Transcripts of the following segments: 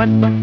มัน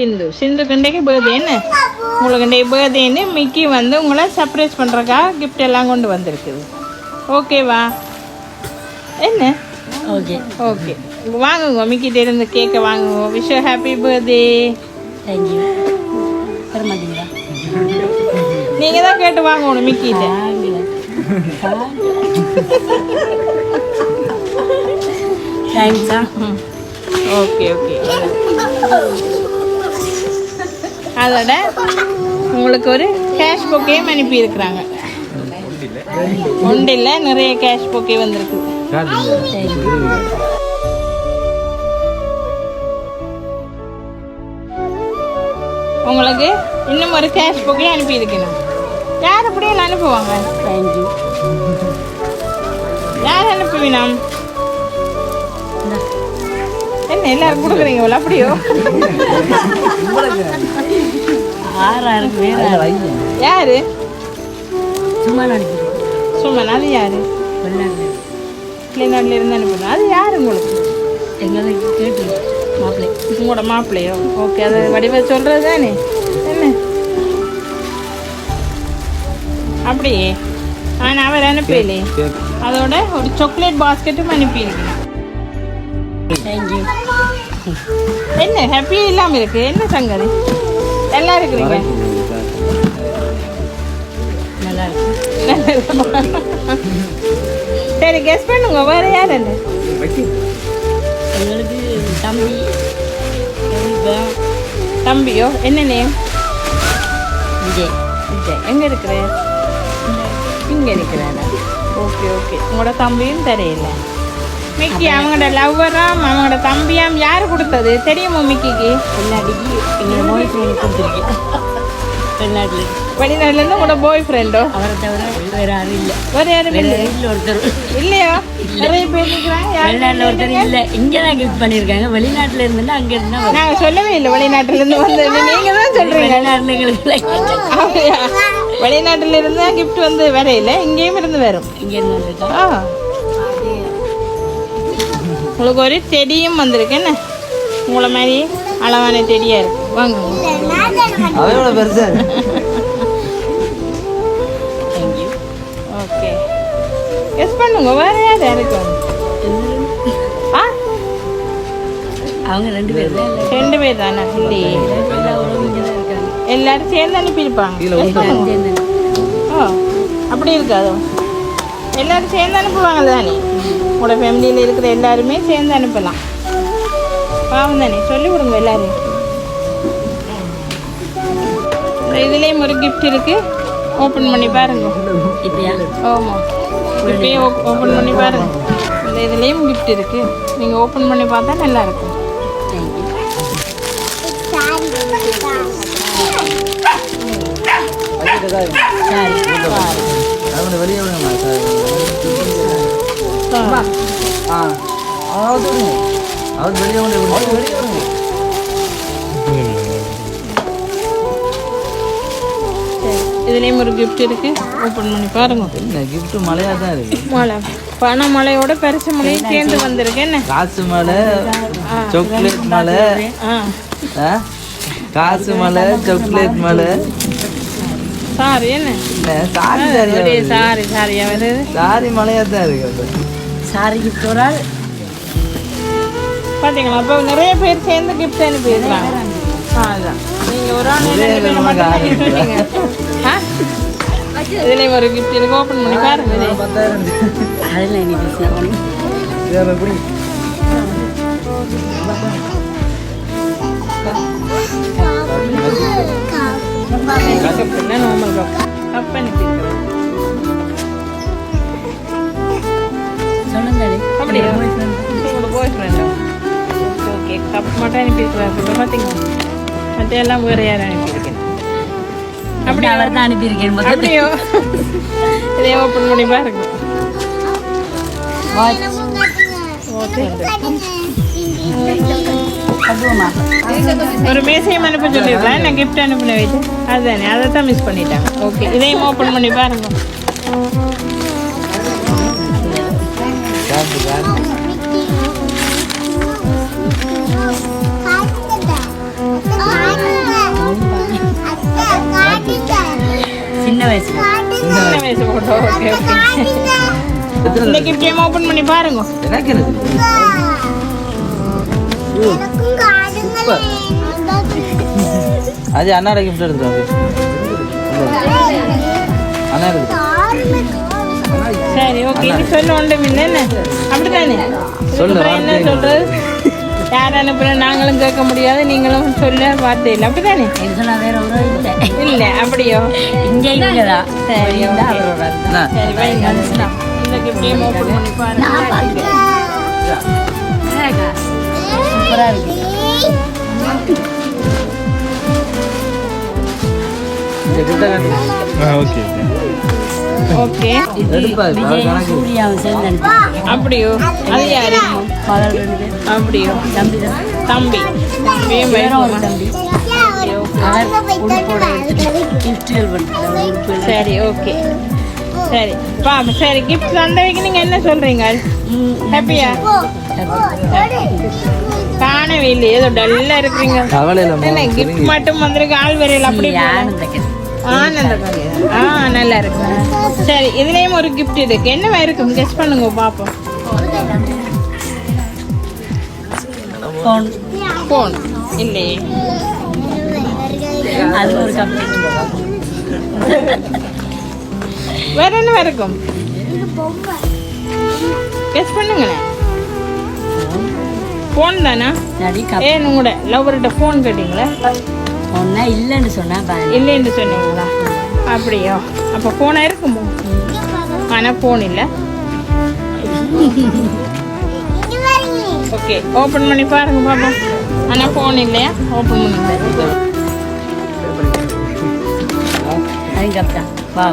சிந்து. சிந்து சிந்து கண்டைக்கு birthday என்ன? உங்களுக்கு இன்றைக்கு பர்த்டேன்னு மிக்கி வந்து உங்களை சர்ப்ரைஸ் பண்ணுறக்கா கிஃப்ட் எல்லாம் கொண்டு வந்திருக்குது. ஓகேவா என்ன? ஓகே ஓகே வாங்குங்க மிக்கிட்ட இருந்து கேக்கை வாங்குங்க. விஷ் ஹாப்பி பர்த்டே தேங்க்யூ வர மாட்டீங்களா நீங்கள் தான் கேட்டு வாங்கணும் மிக்கிட்ட. தேங்க்ஸா ஓகே ஓகே அதோட உங்களுக்கு ஒரு கேஷ் பொக்கையும் அனுப்பி இருக்கிறாங்க ஒன்றில் நிறைய கேஷ் பொக்கே வந்திருக்கு. உங்களுக்கு இன்னும் ஒரு கேஷ் பொக்கே அனுப்பி இருக்கணும் யார் அப்படியே அனுப்புவாங்க? யார் அனுப்புவினம்? என்ன எல்லாரும் கொடுக்குறீங்க அப்படியோ. யாரு? சும்மா அது யாரு? வெளிநாட்டில் இருந்து அனுப்புறேன் அது யாரு உங்களுக்கு? எங்களுக்கு கேட்டு மாப்பிள்ளை. உங்களோட மாப்பிள்ளையோ? ஓகே அது வடிவ சொல்றது தானே? என்ன? அப்படியே. ஆனால் அவர் அனுப்பலே அதோட ஒரு சாக்லேட் பாஸ்கெட்டும் அனுப்பியிருக்கேன். தேங்க்யூ என்ன ஹாப்பியே இல்லாமல் இருக்கு. என்ன சங்கதி நல்லா இருக்கிறீங்க நல்லா இருக்கு சரி கெஸ் பண்ணுங்க வேற யார் என்ன தம்பி தம்பியோ? என்ன நேம் விஜய். விஜய். எங்க இருக்கிற? இங்க இருக்கிறாரா. Okay okay. உங்களோட தம்பியும் தெரியல. மிக்கி அவங்களோட லவ்வராம் அவங்களோட தம்பியாம் யார் கொடுத்தது? தெரியுமா மிக்கிக்கு? வெளிநாட்டுக்கு எங்களோட மொழி ஃப்ரெண்ட் கொடுத்துருக்கேன். வெளிநாட்டில் வெளிநாட்டுல இருந்து உங்களோட பாய் ஃப்ரெண்டோ அவரை தவிர வேற யாரும் இல்லை. வேற யாரும் இல்லை? வீட்டில் ஒருத்தர். இல்லையோ? நிறைய பேர் இருக்கிறாங்க வெளிநாட்டில் ஒருத்தர் இல்லை. இங்கே தான் கிஃப்ட் பண்ணியிருக்காங்க. வெளிநாட்டில் இருந்துன்னா அங்கே இருந்தால் நாங்க சொல்லவே இல்லை வெளிநாட்டுல இருந்து வந்து நீங்க தான் சொல்றீங்க. வெளிநாட்டில் எங்களுக்கு? வெளிநாட்டுல இருந்து கிஃப்ட் வந்து வரையில இங்கேயும் இருந்து வரும். இங்கே இருந்து ஆ. உங்களுக்கு ஒரு செடியும் வந்திருக்கு என்ன? உங்களை மாதிரி அளவான செடியா இருக்கு. வாங்க. ஓகே எஸ் பண்ணுங்க வேற யார் இருக்கும் ஆ? அவங்க ரெண்டு பேர் ரெண்டு பேர் தானே? இல்லையே எல்லாரும் சேர்ந்து அனுப்பியிருப்பாங்க. ஓ அப்படி இருக்காதோ? எல்லாரும் சேர்ந்து அனுப்புவாங்க தானே? உங்களோட ஃபேமிலியில் இருக்கிற எல்லாருமே சேர்ந்து அனுப்பலாம். பாவம் தானே? சொல்லி கொடுங்க எல்லாரையும். இதுலேயும் ஒரு கிஃப்ட் இருக்கு. ஓப்பன் பண்ணி பாருங்க. இப்பயா? ஆமாம் இப்பயே ஓப்பன் பண்ணி பாருங்க. இந்த இதுலேயும் கிஃப்ட் இருக்கு. நீங்கள் ஓப்பன் பண்ணி பார்த்தா நல்லா இருக்கும் தேங்க்யூ சாரி. அவனை வெளியே விடுங்கம்மா சார் ஆ. ஆ அதாவது வெளியே வெளியே சரி இதுலேயும் ஒரு கிஃப்ட் இருக்கு. ஓப்பன் பண்ணி பாருங்க. என்ன gift மழையா தான் இருக்கு. மழை. பண மழையோட பரிசு மழையும் சேர்ந்து வந்திருக்கு. என்ன? காசு மலை சாக்லேட் மலை? காசு மலை சாக்லேட் மலை சாரி என்ன? Sorry sorry. வருது? சாரி மலையா தான் இருக்கு. சாரி கிஃப்ட் ஒரு ஆள் பாத்தீங்களா அப்போ நிறைய பேர் சேர்ந்து கிஃப்ட் அனுப்பியிருக்காங்க ஆ, அதான் நீங்க ஒரு ஆள் நிறைய ரெண்டு பேர் பேர் மட்டும் ஆரம்பிக்கிறா. சொல்றீங்க. ஆ? இதுலயும் ஒரு கிஃப்ட் இருக்கு ஓப்பன் பண்ணி பாருங்க இது. பத்தாயிரம் அதில் இன்னைக்கு எப்படி கப் இல்லை நார்மல் கப் கப் அனுப்பியிருக்கிறேன் அப்படியா உங்களோட பாய் ஃப்ரெண்டா ஓகே கப் மட்டும் அனுப்பியிருக்கிறாரு இப்போ பார்த்தீங்களா மற்ற எல்லாம் வேறு யாரும் அனுப்பியிருக்கேன் அப்படி அவர் தான் அனுப்பியிருக்கேன் முதல்ல. அப்படியோ இதை ஓப்பன் பண்ணி பாருங்க ஒரு மேசையும் அனுப்ப சொல்லியிருக்கலாம் என்ன கிஃப்ட் அனுப்பின வைத்து அதுதானே அதை தான் மிஸ் பண்ணிட்டேன் ஓகே இதையும் ஓப்பன் பண்ணி பாருங்க வயசு போட்டோ ஓகே ஓகே. இந்த கிஃப்டையும் ஓப்பன் பண்ணி பாருங்க. எனக்கு இருக்கு? அது அண்ணாட கிஃப்ட் எடுத்துருவாங்க அண்ணா இருக்கு. சரி ஓகே இது சொல்ல என்ன அப்படித்தானே? சொல்லு, என்ன சொல்றது? யார் அனுப்புற நாங்களும் கேட்க முடியாது நீங்களும் சொல்ல வார்த்தை இல்லை. வேற ஒரு இல்லை. இல்லை அப்படியோ? இங்கே இல்லைதா சரி. அவரோட சரி ஓப்பன் பண்ணி பாருங்க. சூப்பரா இருக்கு காட்டு ஓகே. விஜய் சூர்யாவும் சேர்ந்து அப்படியோ? அது யாரு? மகள் ரெண்டு அப்படியோ? தம்பி தான். தம்பி. வேற ஒரு? தம்பி. அவர் உடுப்போட கிஃப்ட்டுகள் பண்ணுறாங்க சரி ஓகே. சரி பாப்பா சரி கிஃப்ட் தந்தவைக்கு நீங்க என்ன சொல்றீங்க? ஹாப்பியா? காணவே இல்லை ஏதோ டல்லா இருக்கிறீங்க. கிஃப்ட் மட்டும் வந்திருக்கு. ஆள் வரையில் அப்படி. ஆனந்த நல்லா இருக்கு சரி இதுலயும் ஒரு கிஃப்ட் இருக்கு என்னவா இருக்கும் கெஸ் பண்ணுங்க பாப்போம். ஃபோன் போன் இல்லையே அது ஒரு வேற என்ன இருக்கும் கெஸ் பண்ணுங்களேன். ஃபோன் தானா? ஏன் உங்களோட லவ்வர்கிட்ட ஃபோன் கேட்டீங்களா? ஒன்னா இல்லைன்னு சொன்னா இல்லைன்னு சொன்னீங்களா? அப்படியோ? அப்போ ஃபோனாக இருக்குமோ ஆனால் ஃபோன் இல்லை. ஓகே ஓப்பன் பண்ணி பாருங்க பாப்போம் ஆனால் ஃபோன் இல்லையா? ஓப்பன் பண்ணி பாருங்க. அது கப்தா வா.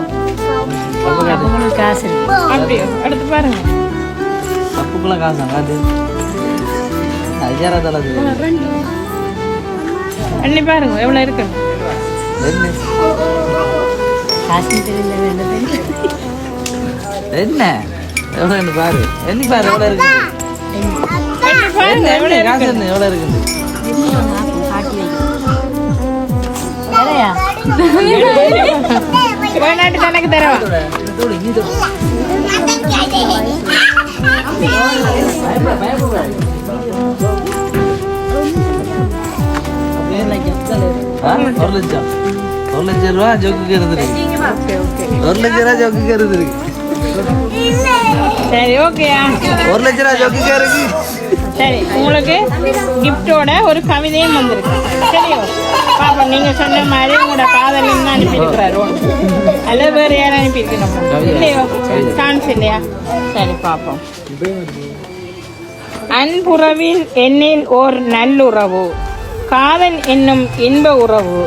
உங்களுக்கு காசு அப்படியோ? எடுத்து பாருங்க. தப்புக்குள்ள காசா ஐயாயிரம் தலை எண்ணி பாருங்க எவ்வளோ இருக்கு? என்ன காசு தெரிந்த ரெண்டு பேரும் என்ன எவ்வளோ பாரு எண்ணி பாரு எவ்வளோ இருக்கு எண்ணி பாருங்க எவ்வளோ என்ன காசு இருக்கு என்ன எவ்வளோ இருக்குது காட்டி வை வேறையா வேணாட்டு தனக்கு தரவா இதோட இனி இதோட ஆ? ஒரு லட்சம் ஒரு லட்சம் ரூபா ஜோக்குக்கு இருந்துருக்கு ஓகே ஓகே ஒரு லட்சம் ரூபா ஜோக்குக்கு இருந்துருக்கு சரி ஓகேயா ஒரு லட்சம் ரூபா ஜோக்குக்கு இருக்கு சரி உங்களுக்கு கிஃப்டோட ஒரு கவிதையும் வந்திருக்கு. சரியோ பாப்பா நீங்க சொன்ன மாதிரி உங்களோட காதலின்னு தான் அனுப்பியிருக்கிறாரு அல்ல வேற யாரும் அனுப்பியிருக்கணும். இல்லையோ சான்ஸ் இல்லையா? சரி பார்ப்போம் அன்புறவில் என்னில் ஓர் நல்லுறவு. காதல் என்னும் இன்ப உறவு.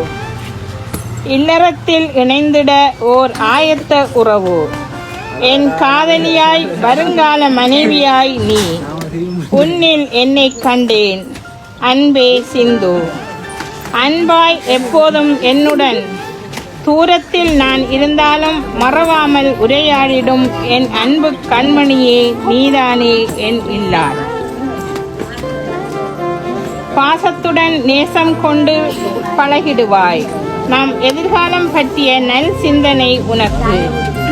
இல்லறத்தில் இணைந்திட ஓர் ஆயத்த உறவு. என் காதலியாய் வருங்கால மனைவியாய் நீ உன்னில் என்னை கண்டேன். அன்பே சிந்து. அன்பாய் எப்போதும் என்னுடன். தூரத்தில் நான் இருந்தாலும் மறவாமல் உரையாடிடும் என் அன்பு கண்மணியே நீதானே என் இல்லார். பாசத்துடன் நேசம் கொண்டு பழகிடுவாய். நாம் எதிர்காலம் பற்றிய நல் சிந்தனை உனக்கு.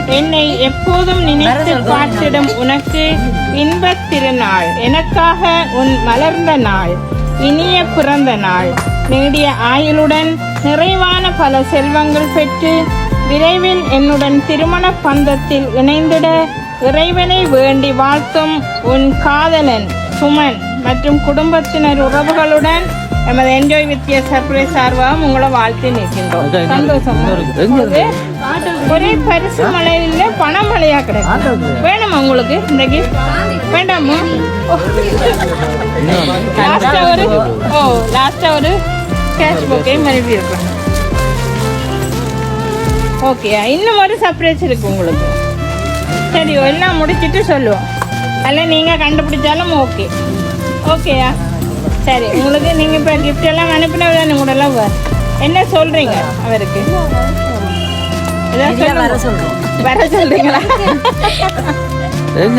என்னை எப்போதும் நினைத்து பார்த்திடும் உனக்கு இன்பத் திருநாள். எனக்காக உன் மலர்ந்த நாள் இனிய பிறந்த நாள். நீடிய ஆயுளுடன் நிறைவான பல செல்வங்கள் பெற்று விரைவில் என்னுடன் திருமண பந்தத்தில் இணைந்திட இறைவனை வேண்டி வாழ்த்தும் உன் காதலன் சுமன் மற்றும் குடும்பத்தினர் உறவுகளுடன் எமது என்ஜாய் வித்திய சர்ப்ரைஸ் சார்பாக உங்களை வாழ்த்து நிற்கின்றோம் சந்தோஷம்? ஒரே பரிசு மழையில பணமழையா கிடைக்கும் வேணுமா உங்களுக்கு இந்த கிஃப்ட் வேண்டாமா? லாஸ்டா ஒரு ஓ லாஸ்டா ஒரு கேஷ் புக்கே மறுபடி இருக்கும். ஓகே இன்னும் ஒரு சர்ப்ரைஸ் இருக்கு உங்களுக்கு. சரி எல்லாம் முடிச்சிட்டு சொல்லுவோம். அல்ல நீங்க கண்டுபிடிச்சாலும் ஓகே ஓகேயா சரி உங்களுக்கு நீங்க இப்ப கிஃப்ட் எல்லாம் அனுப்பினதானே உங்களோட லவ் என்ன சொல்றீங்க அவருக்கு? வர சொல்லுங்க. சொல்றோம். வர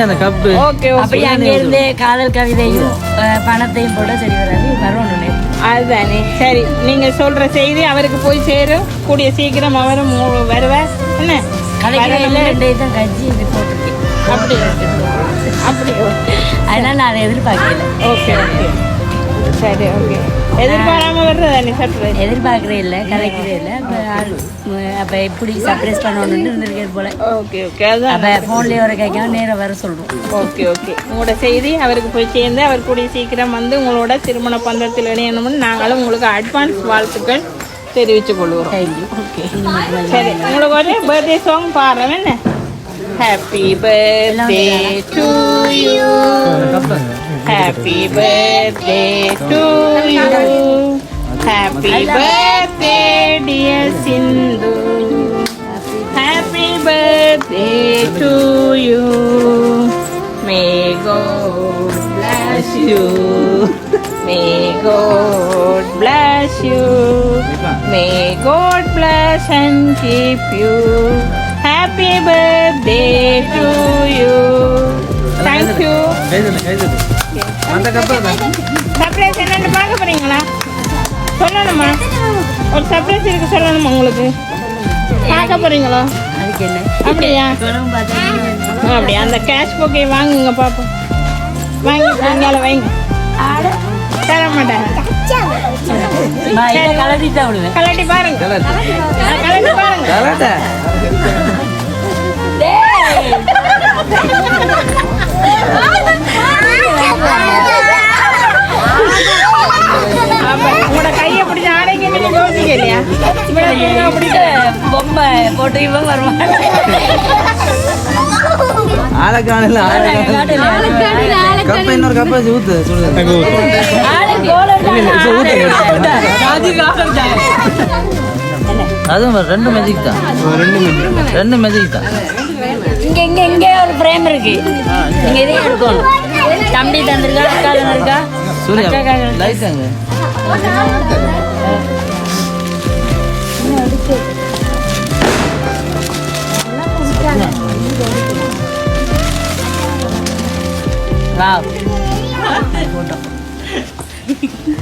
அந்த கப்பு ஓகே அப்படி ஓகே அங்க இருந்து காதல் கவிதையும் பணத்தையும் போட சரி வராது. வரணும் அதுதானே. சரி நீங்க சொல்ற செய்தி அவருக்கு போய் சேரும் கூடிய சீக்கிரம் அவரும் மு- வருவார். என்ன? இதுதான் கட்சி இது போட்டிருக்கேன். அப்படி அப்படி அதனால நான் அதை எதிர்பார்க்கல. Okay okay. சரி ஓகே எதிர்பாராம வர்றதானே சர்ப்ரைஸ் எதிர்பார்க்கறே இல்லை கலைக்கிறே இல்லை. அப்போ எப்படி சர்ப்ரைஸ் பண்ணணும்னு இருந்திருக்கிறது போல. ஓகே ஓகே அதுதான் அப்போ ஃபோன்லேயே வர கேட்காம நேரம் வர சொல்றோம். ஓகே ஓகே உங்களோட செய்தி அவருக்கு போய் சேர்ந்து அவர் கூடிய சீக்கிரம் வந்து உங்களோட திருமண பந்தத்தில் இணையணும்னு நாங்களும் உங்களுக்கு அட்வான்ஸ் வாழ்த்துக்கள் தெரிவித்துக் கொள்கிறோம். தேங்க்யூ ஓகே சரி உங்களுக்கு ஒரு பர்த்டே சாங் பாடுறேன் என்ன? Happy birthday to you Happy birthday to you. Happy birthday, dear Sindhu. Happy birthday to you. May God bless you. May God bless you. May God bless and keep you. Happy birthday to you. Thank you. அந்த cup surprise என்னன்னு பார்க்க போறீங்களா? சொல்லணுமா? ஒரு surprise இருக்கு சொல்லணுமா உங்களுக்கு? பார்க்க போறீங்களா? அதுக்கு என்ன? அப்படியா? அப்படியா? அந்த கேஷ் புக்கை வாங்குங்க பாப்போம். வாங்கி இங்கால வைங்க. தர இதை கலட்டி பாருங்க. கலட்டி. பாருங்க. யோசிக்க இல்லையா பிடிச்சு பொம்மை போட்டு இவன் வருவான். கப்பை இன்னொரு கப்பை ஊத்து அதுவும் ரெண்டு மேஜிக் தான். ரெண்டு மேஜிக் தான். இங்க இங்க இங்க ஒரு பிரேம் இருக்கு. நீங்க இதையும் எடுக்கணும். தம்பி தந்திருக்கா அக்கா தந்திருக்கா? சூர்யா லைட் அங்க. வா